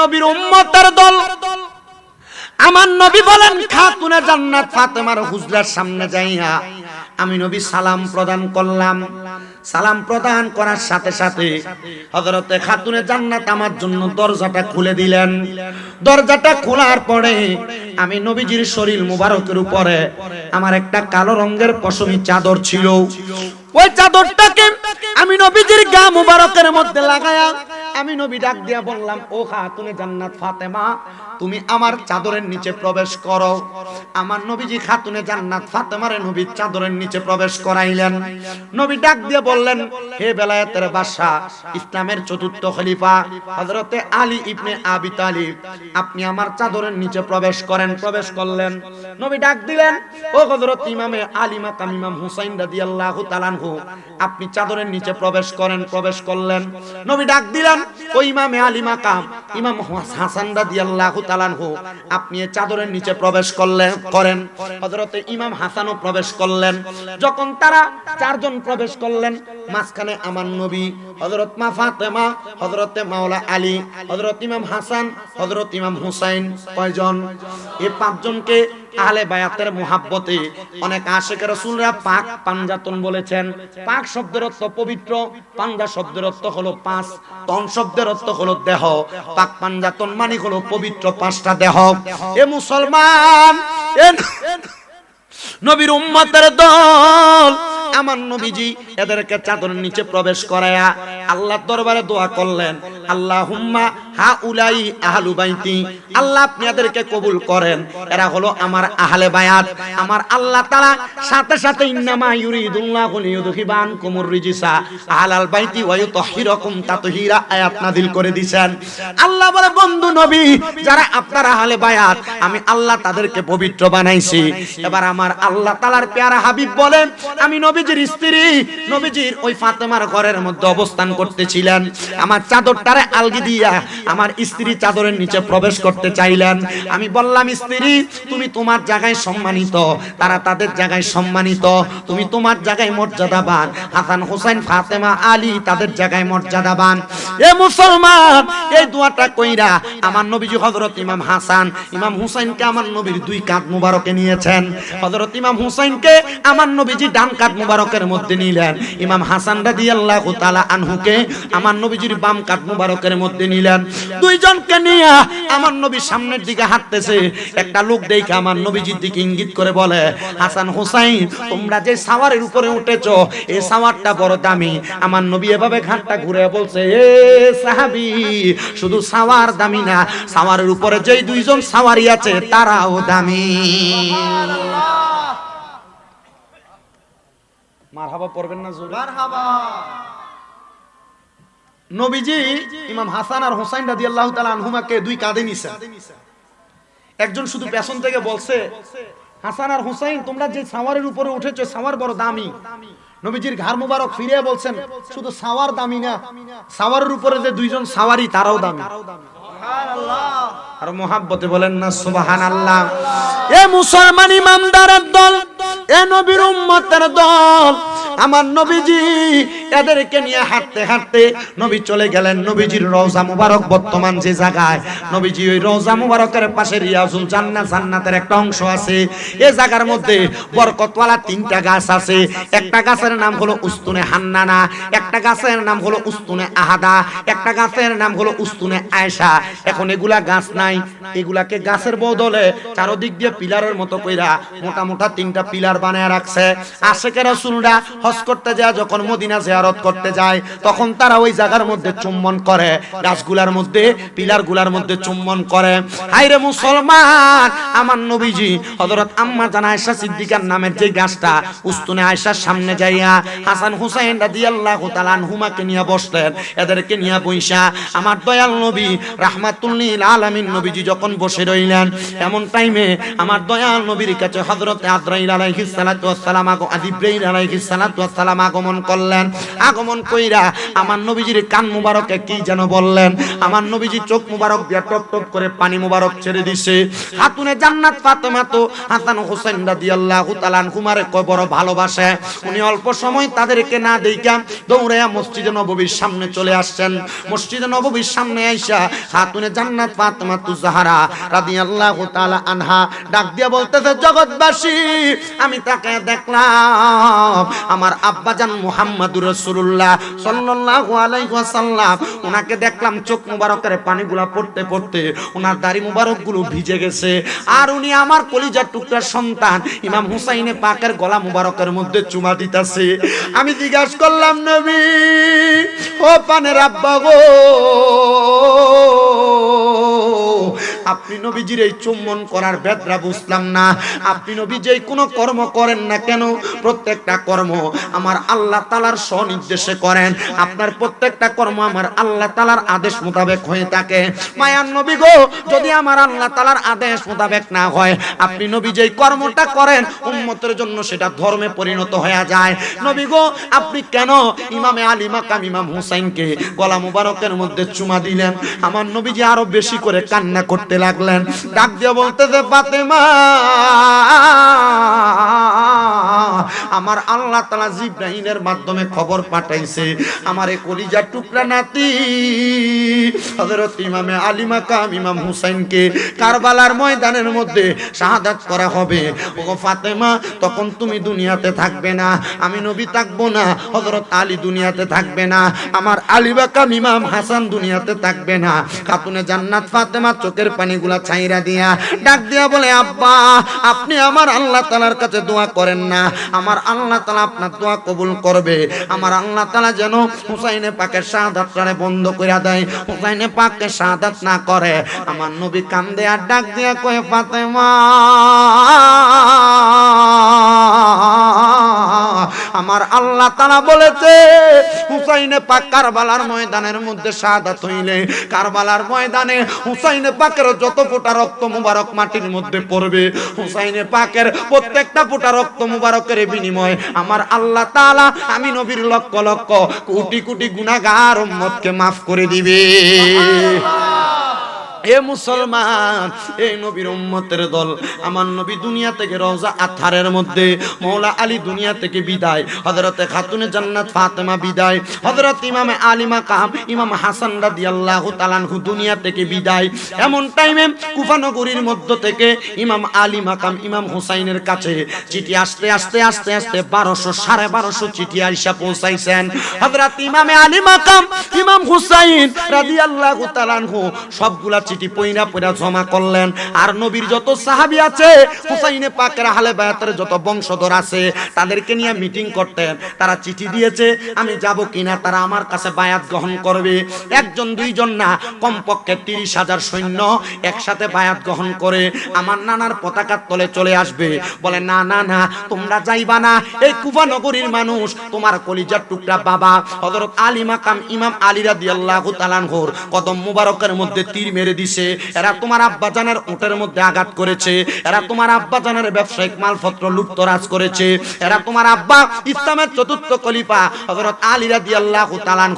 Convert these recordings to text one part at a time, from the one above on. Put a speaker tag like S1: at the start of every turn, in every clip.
S1: নবীর উম্মতের দল। আমার নবী বলেন, খাতুনে জান্নাত ফাতেমার হুজরার সামনে যাইয়া আমি নবী সালাম প্রদান করলাম। সালাম প্রদান করার সাথে সাথে হযরতে খাতুনে জান্নাত আমার জন্য দরজাটা খুলে দিলেন। দরজাটা খোলার পরে আমি নবীজির শরীর মুবারকের উপরে আমার একটা কালো রঙের পশমি চাদর ছিল। ওই চাদরটাকে আমি নবীজির গা মুবারকের মধ্যে লাগায়া আমি নবী ডাক দিয়া বললাম, ও খাতুনে জান্নাত ফাতেমা, তুমি আমার চাদরের নিচে প্রবেশ করো। আমার নবীজি খাতুনে জান্নাত ফাতেমারে নবীর চাদরের নিচে প্রবেশ করাইলেন। নবী ডাক দিয়ে বললেন, হে বেলায়েতের বাদশা, ইসলামের চতুর্থ খলিফা, হযরতে আলী ইবনে আবি তালিব, আপনি আমার চাদরের নিচে প্রবেশ করেন। প্রবেশ করলেন। নবী ডাক দিলেন, ও হযরত ইমামে আলী মাকাম ইমাম হুসাইন রাদিয়াল্লাহু তাআলাহু আপনি চাদরের নিচে প্রবেশ করেন। প্রবেশ করলেন। নবী ডাক দিলেন ও ইমামে আলী মাকাম ইমাম হাসান রাদিয়াল্লাহু তাআলাহু আপনি চাদরের নিচে প্রবেশ করলেন করেন। হযরতে ইমাম হাসানও প্রবেশ করলেন। যখন তারা চারজন প্রবেশ করলেন, মাঝখানে আমার নবী, হযরত মা ফাতেমা, হযরতে মাওলা আলী, হযরত ইমাম হাসান, হযরত ইমাম হুসাইন, কয়জন? এই পাঁচজনকে আহলে বায়াতের মুহাব্বতে অনেক আশেখ রাসূলরা পাক পাঞ্জাতন বলেছেন। পাক শব্দের অর্থ পবিত্র, পাঞ্জা শব্দের অর্থ হলো পাঁচ, তন শব্দের অর্থ হলো দেহ। পাক পাঞ্জাতন মানে হলো পবিত্র পাঁচটা দেহ। এ মুসলমান নবীর উম্মতের দল। আমার নবীজি এদেরকে চাদরের নিচে প্রবেশ করায়া আল্লাহর দরবারে দোয়া করলেন আল্লাহ হুম্মা হা উলাই আহলু বাইতি। আল্লাহ আপনি এদেরকে কবুল করেন। এরা হলো আমার আহলে বায়াত। আমার আল্লাহ তাআলা সাথে সাথে ইন্নামা ইউরিদুল্লাহু লিইউদখিবান কুমুর রিজিসা। আহলাল বাইতি ওয়া ইউতাহিরাকুম তাতহীরা আয়াত নাযিল করে দিবেন আল্লাহ বলে, বন্ধু নবী, যারা আপনার আহলে বায়াত, আমি আল্লাহ তাদেরকে পবিত্র বানাইছি। এবার আমার আল্লাহ তাআলার পেয়ারা হাবিব বলেন, আমি নবীজির স্ত্রী, নবীজির ওই ফাতেমার ঘরের মধ্যে অবস্থান করতেছিলেন। আমার চাদরটারে আলগি দিয়া আমার স্ত্রী চাদরের নিচে প্রবেশ করতে চাইলেন। আমি বললাম স্ত্রী তুমি তোমার জায়গায় সম্মানিত। তারা তাদের জায়গায় সম্মানিত। তুমি তোমার জায়গায় মর্যাদাবান। হাসান হোসেন ফাতেমা আলী তাদের জায়গায় মর্যাদাবান। এ মুসলমান এই দোয়াটা কইরা আমার নবীজি হযরত ইমাম হাসান ইমাম হুসাইনকে আমার নবীর দুই কাঁধ মুবারকে নিয়েছেন। হযরত ইমাম হুসাইনকে আমার নবীজি ডান কাঁধ মুবারকের মধ্যে নিলেন। ইমাম হাসান রাদিয়াল্লাহু তাআলা আনহুকে আমার নবীজির বাম কাঁধ মুবারকের মধ্যে নিলেন। দুইজনকে নিয়ে আমার নবী সামনের দিকে হাঁটতেছে। একটা লোক দেখে আমার নবীজির দিকে ইঙ্গিত করে বলে, হাসান হুসাইন, তোমরা যে সাওয়ারের উপরে উঠেছো এই সাওয়ারটা বড় দামি। আমার নবী এভাবে ঘাটটা ঘুরে বলছে, এ সাহাবি, শুধু সাওয়ার দামি না, সাওয়ারের উপরে যেই দুইজন সাওয়ারি আছে, তারাও দামি। মারহাবা পড়বেন না জোরে? নবীজি ইমাম হাসান আর হোসাইন রাদিয়াল্লাহু তাআলা আনহুমাকে দুই কাঁধে নিছেন। একজন শুধু পেছন থেকে বলছে, হাসান আর হুসাইন, তোমরা যে সাওয়ারের উপরে উঠেছো, সাওয়ার বড় দামি। নবীজির ঘর মুবারক ফিরে বলছেন, শুধু সাওয়ার দামি না, সাওয়ারের উপরে যে দুইজন সাওয়ারি, তারাও দামি। আর মোহাব্বতে বলেন না সুবাহান আল্লাহ এ মুসলমান ইমানদারের দল, এ নবীর উম্মতের দল, আমার নবীজি এদেরকে নিয়ে হাঁটতে হাঁটতে নবী চলে গেলেন। নবীজির রওজা মুবারক বর্তমান যে জায়গায়। নবীজি ওই রওজা মুবারকের পাশে রিয়াজুল জান্নাত, জান্নাতের একটা অংশ আছে। এই জায়গার মধ্যে বরকতওয়ালা তিনটা গাছ আছে। একটা গাছের নাম হলো উস্তুনে হান্নানা, একটা গাছের নাম হলো উস্তুনে আহাদা, একটা গাছের নাম হলো উস্তুনে আয়েশা। এখন এগুলা গাছ নাই। এগুলাকে গাছের বদলে চারদিক দিয়ে পিলারের মতো কইরা মোটা মোটা তিনটা পিলার বানায় রাখছে। আশেকের রাসূলরা হজ করতে যায়, যখন মদিনা জিয়ারত করতে যায়, তখন তারা ওই জায়গার মধ্যে চুম্বন করে, গাছগুলার মধ্যে, পিলারগুলার মধ্যে চুম্বন করে। হাইরে মুসলমান, আমার নবীজি, হযরত আম্মা জানা আয়েশা সিদ্দিকার নামের যে গাছটা, উস্তুনে আয়েশার সামনে যাইয়া হাসান হুসাইন রাদিয়াল্লাহু তাআলা আনহুমাকে নিয়ে বসলেন। এদেরকে নিয়ে বইসা, আমার দয়াল নবী রাহমাতুল্লিল আলামিন, নবীজি যখন বসে রইলেন, এমন টাইমে আমার দয়াল নবীর কাছে হযরত আদ্রাইল আলাইহিস সালাতু ওয়াস সালাম আগমন করলেন। আগমন কইরা আমার নবীজির কান মুবারকে কি যেন বললেন? আমার নবীজি চোখ মুবারক দিয়া টপ টপ করে পানি মুবারক ছেড়ে দিছে। হাতুনে জান্নাত ফাতেমা তো হাসান হোসেন রাদিয়াল্লাহু তাআলা কুমারে কয় বড় ভালোবাসে। উনি অল্প সময় তাদেরকে না দেইকা দৌড়াইয়া মসজিদে নববীর সামনে চলে আসছেন। মসজিদে নববীর সামনে আইসা হাতুনে জান্নাত ফাতেমা তু জাহারা রাদিয়াল্লাহু তাআলা আনহা ডাক দিয়া বলতেছে, জগৎবাসী, আমি তাকে দেখলাম। আমার আব্বাজান মুহাম্মাদুর রাসূলুল্লাহ সাল্লাল্লাহু আলাইহি ওয়াসাল্লাম। ওনাকে দেখলাম চোখ মুবারকের পানিগুলা পড়তে পড়তে ওনার দাড়ি মুবারকগুলো ভিজে গেছে। আর উনি আমার কলিজার টুকরার সন্তান, ইমাম হুসাইনে পাকের গলা মুবারকের মধ্যে চুমা দিতাছে। আমি জিজ্ঞাসা করলাম, নবী, ও পানের আব্বা গো আপনি নবীজির এই চুম্বন করার বেদরা বুঝলাম না। আপনি নবী যেই কোনো কর্ম করেন না কেন? প্রত্যেকটা কর্ম আমার আল্লাহ তালার স্বনির্দেশে করেন। আপনার প্রত্যেকটা কর্ম আমার আল্লাহ তালার আদেশ মোতাবেক হয়ে থাকে। মায়ার নবী গো, যদি আমার আল্লাহ তালার আদেশ মোতাবেক না হয়, আপনি নবী যেই কর্মটা করেন, উম্মতের জন্য সেটা ধর্মে পরিণত হয়ে যায়। নবী গো, আপনি কেন ইমামে আলী মাকাম ইমাম হুসাইনকে গলা মুবারকের মধ্যে চুমা দিলেন? আমার নবী যে আরও বেশি করে কান্না করতে লাগলেন। ডাক দিয়ে বলতেছে ফাতেমা আমার আল্লাহ তালা জিব্রাহিমের মাধ্যমে খবর পাঠাইছে। আমার এই কলিজার টুকরা নাতি, হযরত ইমামে আলী মাকাম, ইমাম হুসাইনকে কারবালার ময়দানের মধ্যে শাহাদাত করা হবে। ও ফাতেমা, তখন তুমি দুনিয়াতে থাকবে না। আমি নবী থাকব না, হযরত আলী দুনিয়াতে থাকবে না। আমার আলী বাকাম ইমাম হাসান দুনিয়াতে থাকবে না। খাতুনে জান্নাত ফাতেমা চোখের পানিগুলা ছাইরা দিয়া ডাক দিয়া বলে, আব্বা, আপনি আমার আল্লাহ তালার কাছে দোয়া করেন না। আমার আল্লাহ তালা আপনার দোয়া কবুল করবে। আমার আল্লাহ তালা যেন হুসাইনে পাকের শাহাদাতটারে বন্ধ করে দেয়, হুসাইনে পাককে শাহাদাত না করে। আমার নবী কান্দে আর ডাক দিয়া কয়ে, ফাতেমা! আমার আল্লাহ তালা বলেছে, হুসাইনে পাক কারবালার ময়দানের মধ্যে শাহাদাত হইলে, কারবালার ময়দানে হুসাইনে পাকের যত ফোঁটা রক্ত মুবারক মাটির মধ্যে পড়বে, হুসাইনে পাকের প্রত্যেকটা ফোঁটা রক্ত মুবারকের বিনিময় আমার আল্লাহ তাআলা আমি নবীর লক্ষ লক্ষ কোটি কোটি গুনাহগার উম্মতকে মাফ করে দিবে। এ মুসলমান, এই নবীর উম্মতের দল, আমার নবী দুনিয়া থেকে রওজা আথারের মধ্যে মৌলা আলী দুনিয়া থেকে বিদায়, হযরতে খাতুনে জান্নাত ফাতেমা বিদায়, হযরত ইমামে আলী মাকাম, ইমাম হাসান রাদিয়াল্লাহু তাআলাহু দুনিয়া থেকে বিদায়, এমন টাইমে কুফা নগরীর মধ্য থেকে ইমাম আলী মাকাম, ইমাম হুসাইনের কাছে চিঠি আসতে আসতে আসতে আসতে বারোশো, সাড়ে বারোশো চিঠি আইসা পৌঁছাইছেন। হযরত ইমামে আলী মাকাম, ইমাম হুসাইন রাদিয়াল্লাহু তাআলাহু সবগুলা চিঠি পইরা পইরা জমা করলেন। আর নবীর যত সাহাবী আছে, হুসাইনে পাকের হালে বায়াতের যত বংশধর আছে, তাদেরকে নিয়ে মিটিং করতেন। তারা চিঠি দিয়েছে, আমি যাব কিনা, তারা আমার কাছে বায়াত গ্রহণ করবে। একজন, দুইজন না, কমপক্ষে তিরিশ হাজার সৈন্য একসাথে বায়াত গ্রহণ করে আমার নানার পতাকার তলে চলে আসবে। বলে, না না না, তোমরা যাইবা না। এই কুফা নগরীর মানুষ, তোমার কলিজার টুকরা বাবা, হযরত আলী মাকাম ইমাম আলী রাদিয়াল্লাহু তাআলার কদম মুবারকের মধ্যে তীর মেরে দিছে, এরা তোমার আব্বাজানের উটের মধ্যে আঘাত করেছে, এরা তোমার আব্বাজানের ব্যবসায়িক মালপত্র লুপ্তরাজ করেছে, এরা তোমার আব্বা ইসলামের চতুর্থ খলিফা, হযরত আলী রাদিয়াল্লাহু তাআলার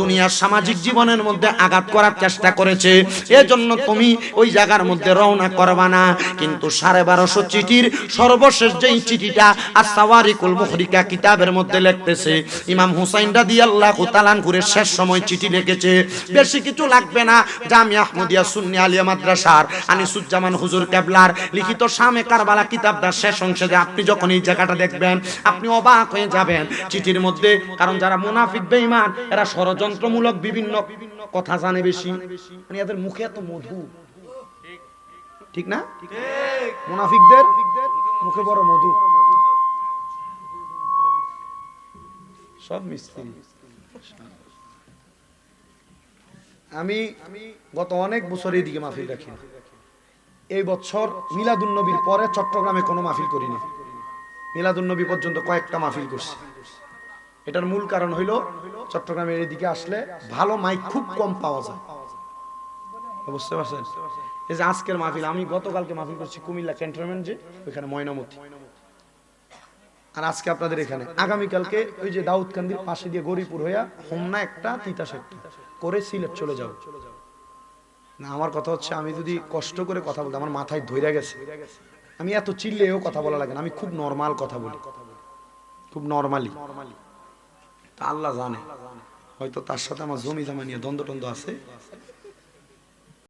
S1: দুনিয়ার সামাজিক জীবনের মধ্যে আঘাত করার চেষ্টা করেছে। এজন্য তুমি ওই জায়গার মধ্যে রওনা করবা না। কিন্তু সাড়ে বারোশো চিঠির সর্বশেষ যেই চিঠিটা আসাওয়ারিকুল মুখরিকা কিতাবের মধ্যে লিখতেছে, ইমাম হুসাইন রাদিয়াল্লাহু তাআলার শেষ সময় চিঠি লিখেছে, বেশি কিছু লাগবে না, জামিয়া আহমদিয়া সুন্নি আলিয়া মাদ্রাসার আনিসুজ্জামান হুজুর কেবলার লিখিত শামে কারবালা কিতাবটার শেষ অংশে যে আপনি যখন এই জায়গাটা দেখবেন, আপনি অবাক হয়ে যাবেন। চিঠির মধ্যে, কারণ যারা মুনাফিক, বেঈমান, এরা ষড়যন্ত্রমূলক বিভিন্ন কথা জানে বেশি। মানে এদের মুখে এত মধু। ঠিক না? মুনাফিকদের মুখে বড় মধু। সব মিস্ত্রি। আমি গত অনেক বছর এইদিকে মাহফিল রাখি এই বছর মিলাদুন নবীর পরে চট্টগ্রামে কোনো মাহফিল করিনি। মিলাদুন নবী পর্যন্ত কয়েকটা মাহফিল করছি। এটার মূল কারণ হইল চট্টগ্রামের এদিকে আসলে ভালো মাইক খুব কম পাওয়া যায়। বুঝতে পারছেন? এই যে আজকের মাহফিল, আমি গতকালকে মাহফিল করছি কুমিল্লা ক্যান্টনমেন্ট যে, ওইখানে ময়নামতি। আর আজকে আপনাদের এখানে, আগামীকালকে ওই যে দাউদকান্দির পাশে দিয়ে গরিপুর হইয়া হোমনা একটা তিতাস একটা করে সিলেট চলে যাও। না, আমার কথা হচ্ছে আমি যদি কষ্ট করে কথা বলতে আমার মাথায় ধইরা গেছে। আমি এত চিল্লেও কথা বলা লাগে না, আমি খুব নর্মাল কথা বলি। খুব নর্মালি তা আল্লাহ জানে। হয়তো তার সাথে আমার জমি জামা নিয়ে দ্বন্দ্ব টন্দ্ব আছে।